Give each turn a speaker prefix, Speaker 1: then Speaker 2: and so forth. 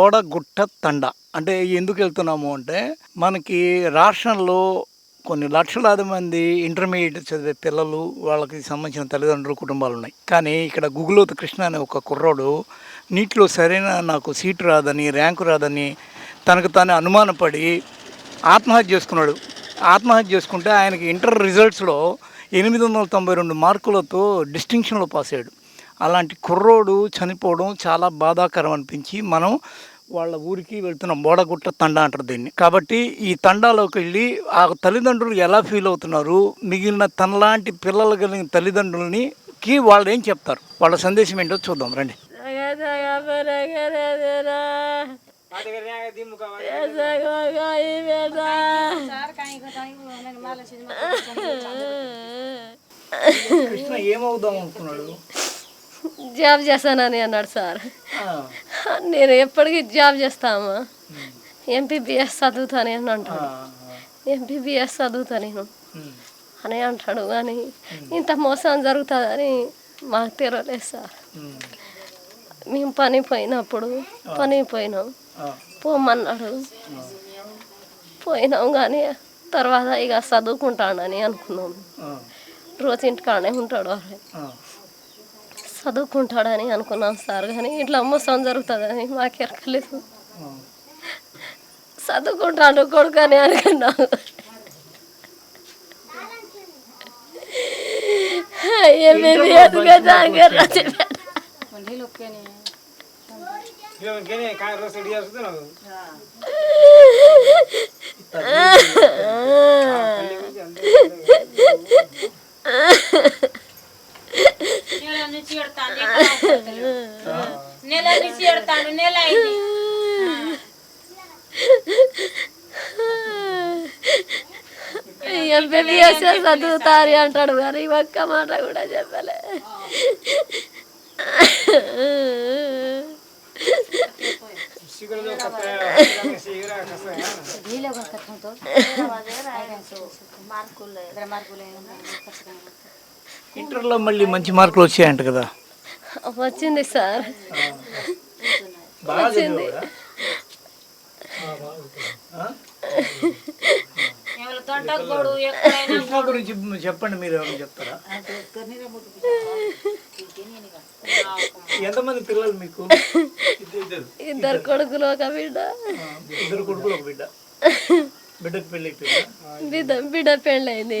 Speaker 1: ఓడగుట్ట తండ అంటే ఎందుకు వెళ్తున్నాము అంటే మనకి రాష్ట్రంలో కొన్ని లక్షలాది మంది ఇంటర్మీడియట్ చదివే పిల్లలు వాళ్ళకి సంబంధించిన తల్లిదండ్రులు కుటుంబాలు ఉన్నాయి కానీ ఇక్కడ గుగులోత్ కృష్ణ అనే ఒక కుర్రోడు నీటిలో సరైన నాకు సీటు రాదని ర్యాంకు రాదని తనకు తాను అనుమానపడి ఆత్మహత్య చేసుకున్నాడు. ఆత్మహత్య చేసుకుంటే ఆయనకి ఇంటర్ రిజల్ట్స్లో ఎనిమిది వందల తొంభై రెండు మార్కులతో డిస్టింక్షన్లో పాస్ అయ్యాడు. అలాంటి కుర్రోడు చనిపోవడం చాలా బాధాకరం అనిపించి మనం వాళ్ళ ఊరికి వెళ్తున్నాం. బోడగుట్ట తండ అంటారు దీన్ని. కాబట్టి ఈ తండాలోకి వెళ్ళి ఆ తల్లిదండ్రులు ఎలా ఫీల్ అవుతున్నారు? మిగిలిన తనలాంటి పిల్లలు కలిగిన తల్లిదండ్రులని కి వాళ్ళు ఏం చెప్తారు? వాళ్ళ సందేశం ఏంటో చూద్దాం. రండి. కృష్ణ ఏమవుదాం అనుకున్నాడు?
Speaker 2: జాబ్ చేస్తానని అన్నాడు సార్. నేను ఎప్పటికీ జాబ్ చేస్తామా? ఎంపీబీఎస్ చదువుతాను అని అంటాడు. ఎంపీబీఎస్ చదువుతా నేను అని. అంటాడు కానీ ఇంత మోసం జరుగుతుందని మాకు తెలియలేదు సార్. మేము పని పోయినప్పుడు పని పోయినాం. పోమన్నాడు. పోయినాం కానీ తర్వాత ఇక చదువుకుంటాడని అనుకున్నాం. రోజు ఇంటికాడనే ఉంటాడు. చదువుకుంటాడని అనుకున్నాం సార్ కానీ ఇట్లా మోసం జరుగుతుందని మాకు ఎరకలేదు చదువుకుంటాడు కొడుకు అని అనుకున్నాం.
Speaker 3: నెల నుంచి ఎడతాను నెల నుంచి ఎడతాను నెల అయింది.
Speaker 2: ఎంబీబీఎస్ చదువుతారు అంటాడు కానీ ఒక్క మాట కూడా చెప్పలే.
Speaker 1: ఇంటర్లో మళ్ళీ మంచి మార్కులు వచ్చాయంట కదా.
Speaker 2: వచ్చింది సార్. వచ్చింది.
Speaker 3: ఎవరి
Speaker 1: కృష్ణ గురించి చెప్పండి మీరు ఏమైనా చెప్తారా? ఎంతమంది పిల్లలు మీకు?
Speaker 2: ఇద్దరు. కొడుకులు ఒక బిడ్డ.
Speaker 1: ఇద్దరు కొడుకులు ఒక బిడ్డ. బిడ్డకు పెళ్ళి
Speaker 2: బిడ్డ బిడ్డ పెళ్ళైంది.